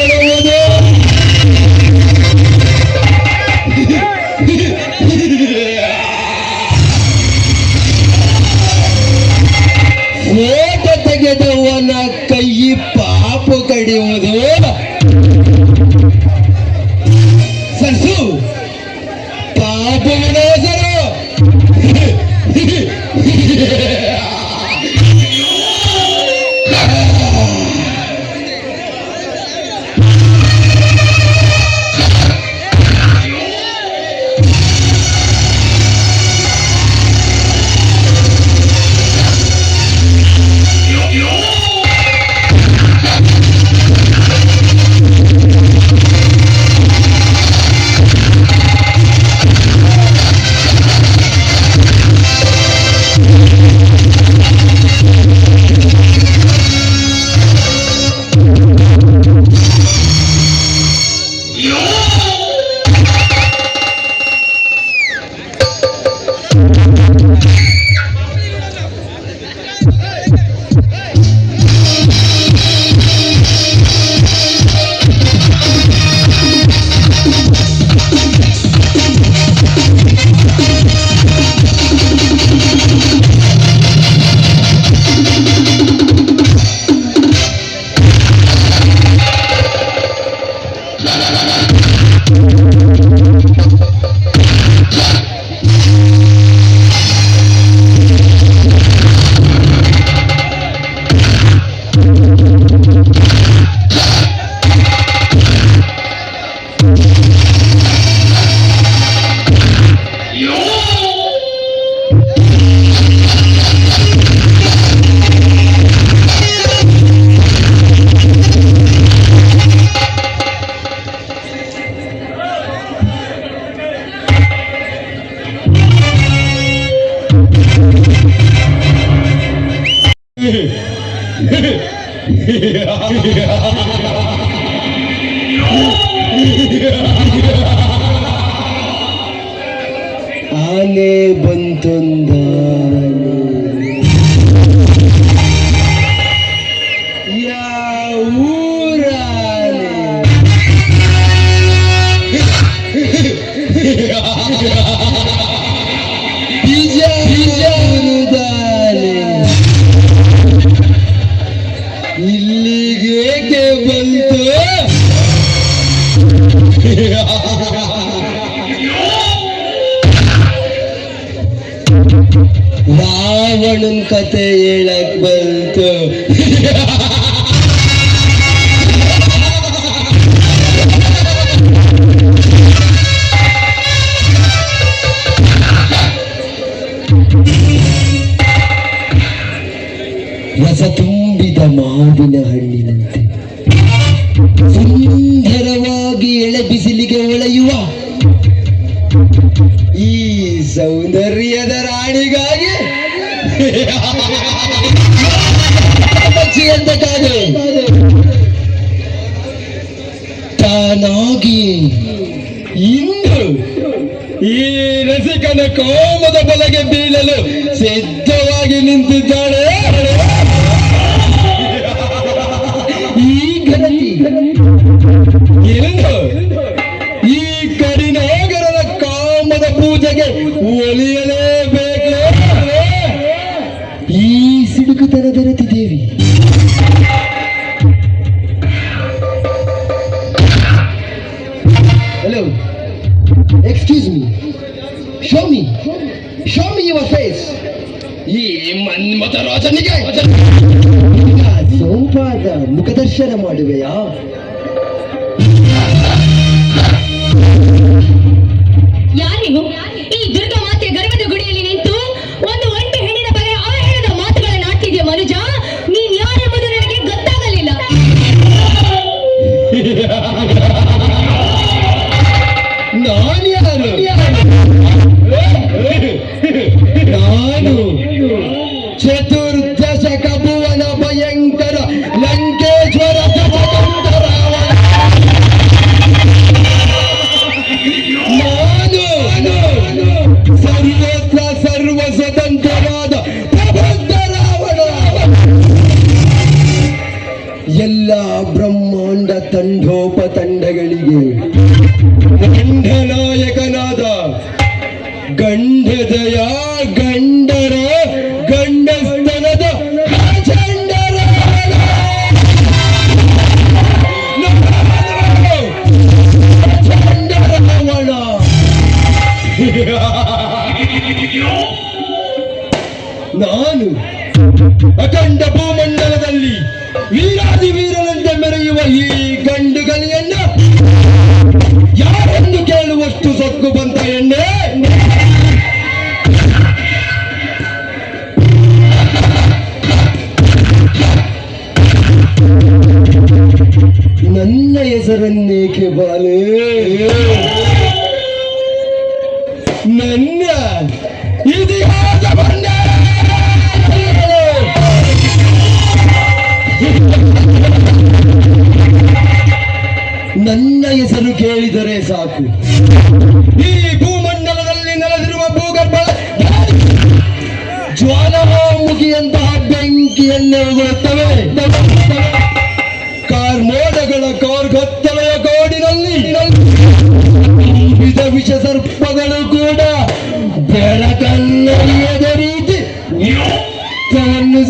Hallelujah. ಆನೆ ಬಂತೊಂದಾನೆ ರಾವಣನ್ ಕತೆ ಹೇಳಕ್ ಬಂತು. ರಸ ತುಂಬಿದ ಮಾವಿನ ಹಣ್ಣಿನಂತೆ. ಸುಂದರವಾಗಿ ಎಳೆ ಬಿಸಿಲಿಗೆ ಒಳೆಯುವ ಈ ಸೌಂದರ್ಯದ ರಾಣಿಗಾಗಿ ಕಾದು ತಾನಾಗಿ ಇಂದು ಈ ರಸಿಕನ ಕೋಮದ ಬಲಗೆ ಬೀಳಲು ಸಿದ್ಧವಾಗಿ ನಿಂತಿದ್ದಾಳೆ. ಈ ಎಂದು ಈ ಕಡಿನಾಗರದ ಕಾಮದ ಪೂಜೆಗೆ ಈಗ ಸೋಂಪಾದ ಮುಖದರ್ಶನ ಮಾಡುವೆಯಾ? ಗಂಡದಯ ಗಂಡರ ಗಂಡಸ್ತನದ ಪ್ರಚಂಡರಾವಣ. ನಾನು ಅಖಂಡ ಹೆಸರನ್ನೇಕೆ ಬಾಲೆ? ನನ್ನ ಇತಿಹಾಸ ನನ್ನ ಹೆಸರು ಕೇಳಿದರೆ ಸಾಕು. ಈ ಭೂಮಂಡಲದಲ್ಲಿ ನೆಲೆದಿರುವ ಭೂಗರ್ಭ ಜ್ವಾಲಾಮುಖಿಯಂತಹ ಬೆಂಕಿಯನ್ನೇ ಉಗುಳುತ್ತವೆ ಕಾರ್ಮೋಡಗಳ ಕಾರ್ಗತ್ತಲೆಯ ಗೋಡಿನಲ್ಲಿ ವಿಧ ವಿಷ ಸರ್ಪಗಳು ಕೂಡ ಬೆಳಕನ್ನರಿಯದ ರೀತಿ ತವನ್ನು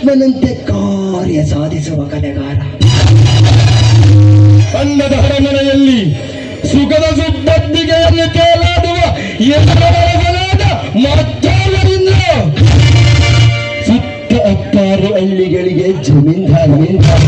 ಶ್ರೀಕೃಷ್ಣನಂತೆ ಕಾರ್ಯ ಸಾಧಿಸುವ ಕಲೆಗಾರ ಅನ್ನದ ಅರಮನೆಯಲ್ಲಿ ಸುಖದ ಸುಬ್ಬದ್ದಿಗೆಯನ್ನು ಕೇಳಾಡುವ ಎದುರಾದ ಮತ್ತಾವರಿಂದ ಸುತ್ತ ಹತ್ತಾರು ಹಳ್ಳಿಗಳಿಗೆ ಜಮೀನ್ದಾರ.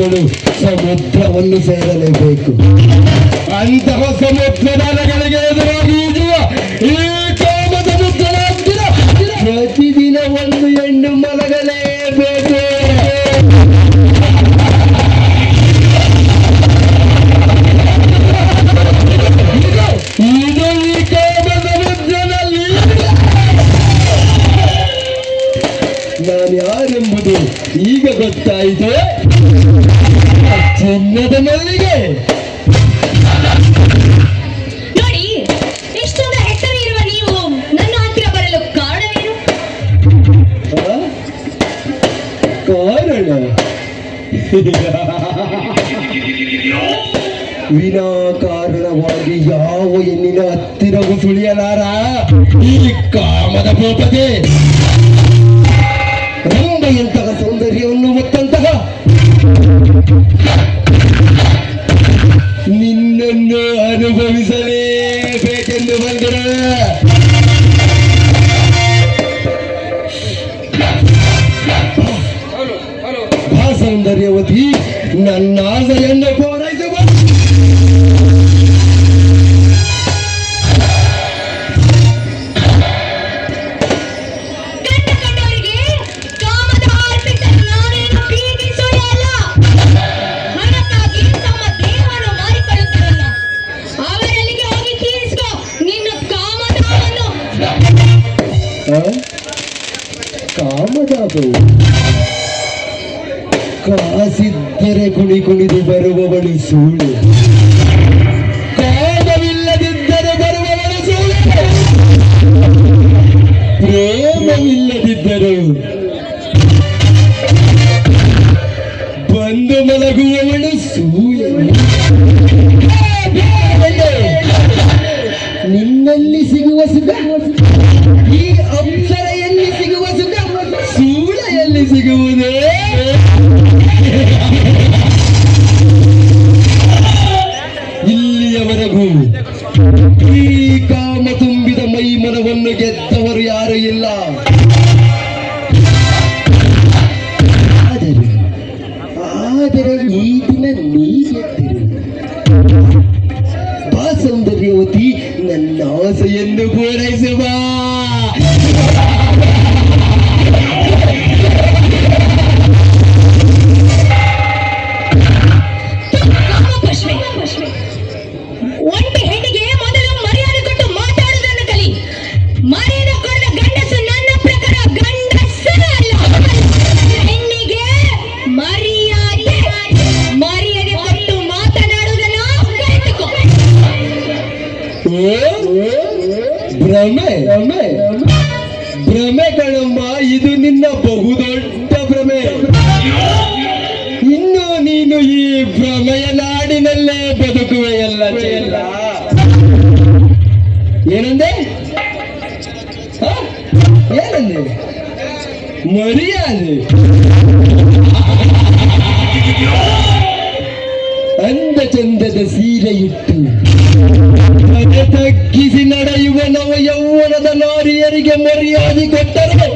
ನದಿಗಳು ಸಮುದ್ರವನ್ನು ಸೇರಲೇಬೇಕು. ಅಂತಹ ಸಮುದ್ರದ ಅಲೆಗಳಿಗೆ ಎದುರಾಗಿ ಚಿನ್ನದ ಮಲ್ಲಿಗೆ ನೋಡಿ ಇಷ್ಟೊಂದು ಹೆಸರು ಇರುವ ನೀವು ನನ್ನ ಹತ್ತಿರ ಬರಲು ಕಾರಣವೇನು? ಕಾರಣ? ವಿನಾಕಾರಣವಾಗಿ ಯಾವ ಹೆಣ್ಣಿನ ಹತ್ತಿರವೂ ಸುಳಿಯಲಾರ? ಈ ಕಾಮದ ಭೂಪತೆ. ರಂಬೆಯಂತಹ ಸೌಂದರ್ಯವನ್ನು ಹೊತ್ತಂತಹ ಅನುಭವಿಸಲೇಬೇಕೆಂದು ಬಂದರೆ. ಆ ಸೌಂದರ್ಯವತಿ ನನ್ನ ಎಂದು ಮಲಗುವವಳು ಸೂರ್ಯ ನಿನ್ನಲ್ಲಿ ಸಿಗುವ ಸುಖ ಈ ಅಂಶ అది ಅಂದ ಚಂದದ ಸೀರೆಯಿಟ್ಟು ತಗ್ಗಿಸಿ ನಡೆಯುವ ನವ ಯೌವನದ ನಾರಿಯರಿಗೆ ಮರ್ಯಾದೆ ಕೊಟ್ಟರೆ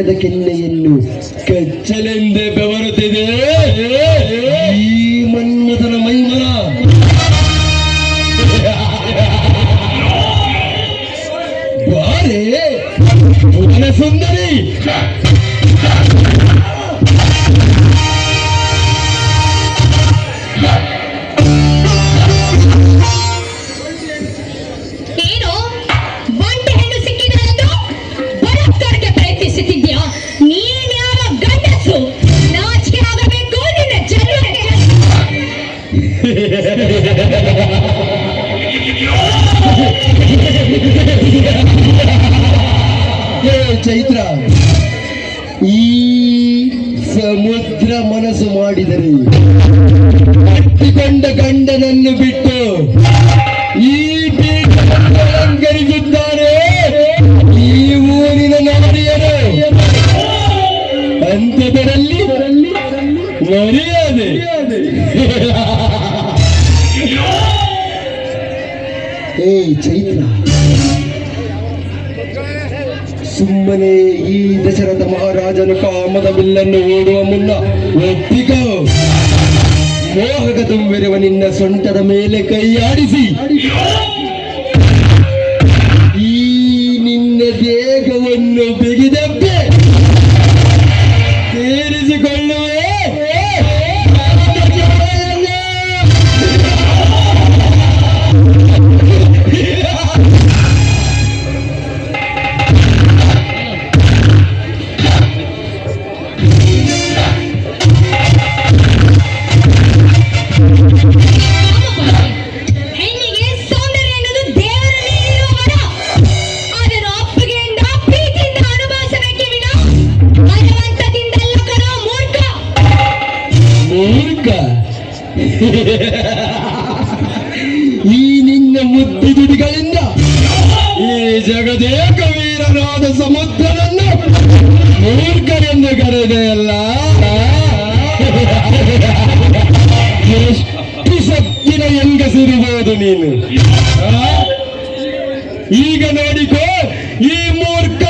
ಕನ್ನಡದ ಕೆನ್ನೆಯನ್ನು ಕಚ್ಚಲೆಂದೇ ಬೆವರುತ್ತಿದೆ. ಈ ಮನ್ಮಥನ ಮೈಮನ. ಬಾರೆ ಸುಂದರಿ. ಅಂತ್ಯದಲ್ಲಿ ಏ ಚೈತ್ರ. ಸುಮ್ಮನೆ ಈ ದಶರಥ ಮಹಾರಾಜನು ಕಾಮದ ಬಿಲ್ಲನ್ನು ಓಡುವ ಮುನ್ನ ವ್ಯಕ್ತಿಗ ಮೋಹಕ ತುಂಬಿರುವ ನಿನ್ನ ಸೊಂಟದ ಮೇಲೆ ಕೈಯಾಡಿಸಿ. ಈಗ ನೋಡಿಕೋ ಈ ಮೂರ್ಖ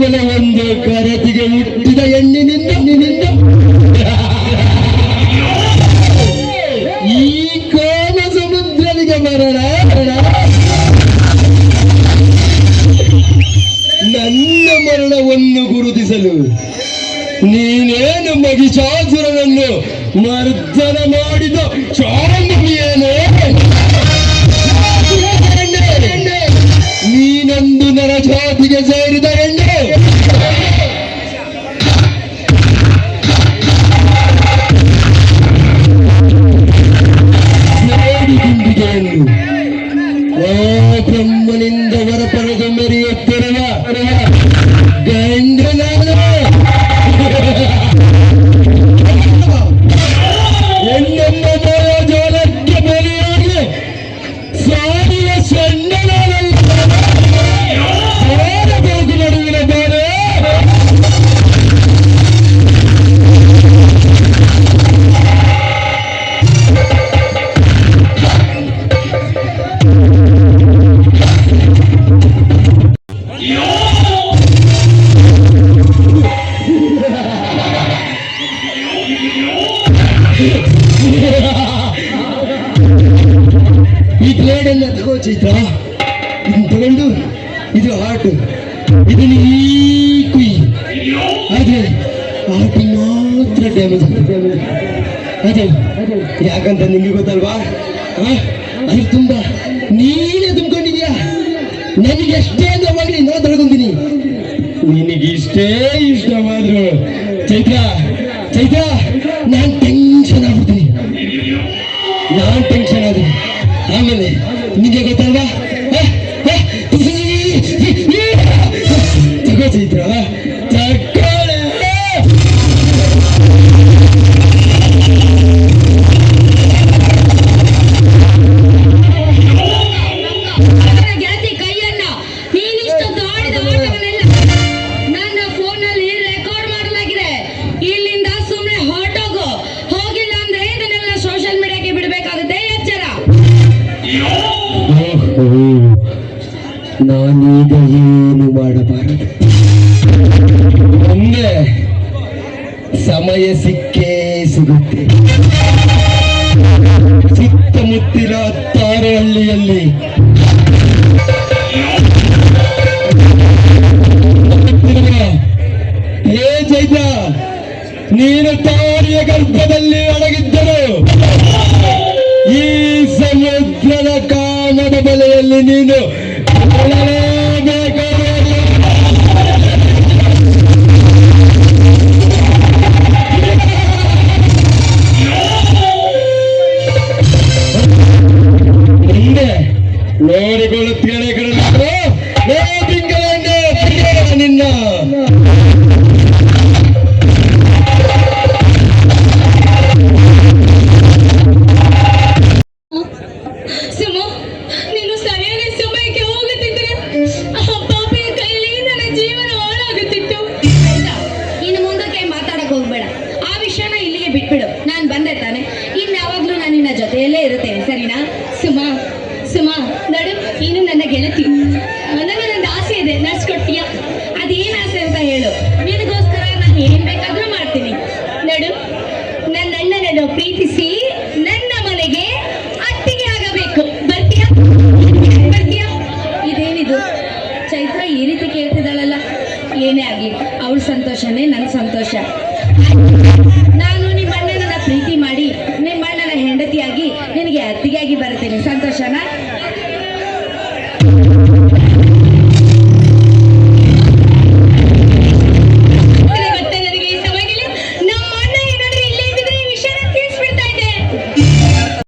ಕೇವಲ ಒಂದು ಕರತಿಗೆ ಹುಟ್ಟಿದ ಹೆಣ್ಣಿನಿಂದ ನಿನ್ನಿಂದ ಈ ಕೋಮ ಸಮುದ್ರನಿಗೆ ಮರಣ. ನನ್ನ ಮರಣವನ್ನು ಗುರುತಿಸಲು ನೀನೇನು ಮಹಿಷಾಸುರನನ್ನು ಮರ್ದನ ಮಾಡಿದ ಚಾರಂಗಿಯೇನು ನೀನೊಂದು ನರಜಾತಿಗೆ ಸೇರಿದ ಹೆಣ್ಣು. Danger ಇದು ಆರ್ಟ್ ಇದು ಈ ಕುಯ್ ಆದ್ರೆ ಆರ್ಟ್ ಮಾತ್ರ ಡ್ಯಾಮೇಜ್ ಅದೇ ಯಾಕಂತ ನಿಮಗೆ ಗೊತ್ತಲ್ವಾ? ಅದ್ರ ತುಂಬ ನೀನೇ ತುಂಬಿಕೊಂಡಿದ್ಯಾ? ನನಗೆ ಎಷ್ಟೇ ಆಗಲಿ ನಾನು ತಡ್ಕೊಂತೀನಿ ನಿನಗೆ ಇಷ್ಟೇ ಇಷ್ಟವಾದ್ರು ಚೈತ್ರ ಚೈತ್ರ, ನಾನು ಟೆನ್ಷನ್ ಆಗ್ಬಿಡ್ತೀನಿ. ನಾನು ಟೆನ್ಷನ್ ಆದ್ರೆ ಆಮೇಲೆ ನಿಮಗೆ ಗೊತ್ತಲ್ವಾ? ಓಹೋ. ನಾನೀಗ ಏನು ಮಾಡಬಾರದು? ಒಂದೇ ಸಮಯ ಸಿಕ್ಕೇ ಸಿಗುತ್ತೆ. ಸುತ್ತಮುತ್ತಿನ ಹತ್ತಾರು ಹಳ್ಳಿಯಲ್ಲಿ ಹೇ ನೀನು ತಾರಿಯ ಗರ್ಭದಲ್ಲಿ ಅಡಗಿದ್ದರು ಈ ಸಮುದ್ರದ ಕಾಮದ ಬಲೆಯಲ್ಲಿ ನೀನು ಸುಮಾ ಸುಮಾ ನಡು, ನೀನು ನನ್ನ ಗೆಳತಿ. ನನಗೊಂದು ಆಸೆ ಇದೆ, ನಡ್ಸ್ಕೊಡ್ತೀಯ? ಅದೇನು ಆಸೆ ಅಂತ ಹೇಳು. ನಿನಗೋಸ್ಕರ ನಾನು ಏನ್ ಬೇಕಾದ್ರೂ ಮಾಡ್ತೀನಿ. ನಡು ನನ್ನ ಅಣ್ಣನನ್ನು ಪ್ರೀತಿಸಿ ನನ್ನ ಮನೆಗೆ ಅತ್ತಿಗೆ ಆಗಬೇಕು. ಬರ್ತೀಯಾ? ಬರ್ತೀಯಾ? ಇದೇನಿದು? ಚೈತ್ರ ಈ ರೀತಿ ಕೇಳ್ತಿದ್ದಾಳಲ್ಲ. ಏನೇ ಆಗಲಿ, ಅವಳ ಸಂತೋಷನೇ ನನ್ನ ಸಂತೋಷ.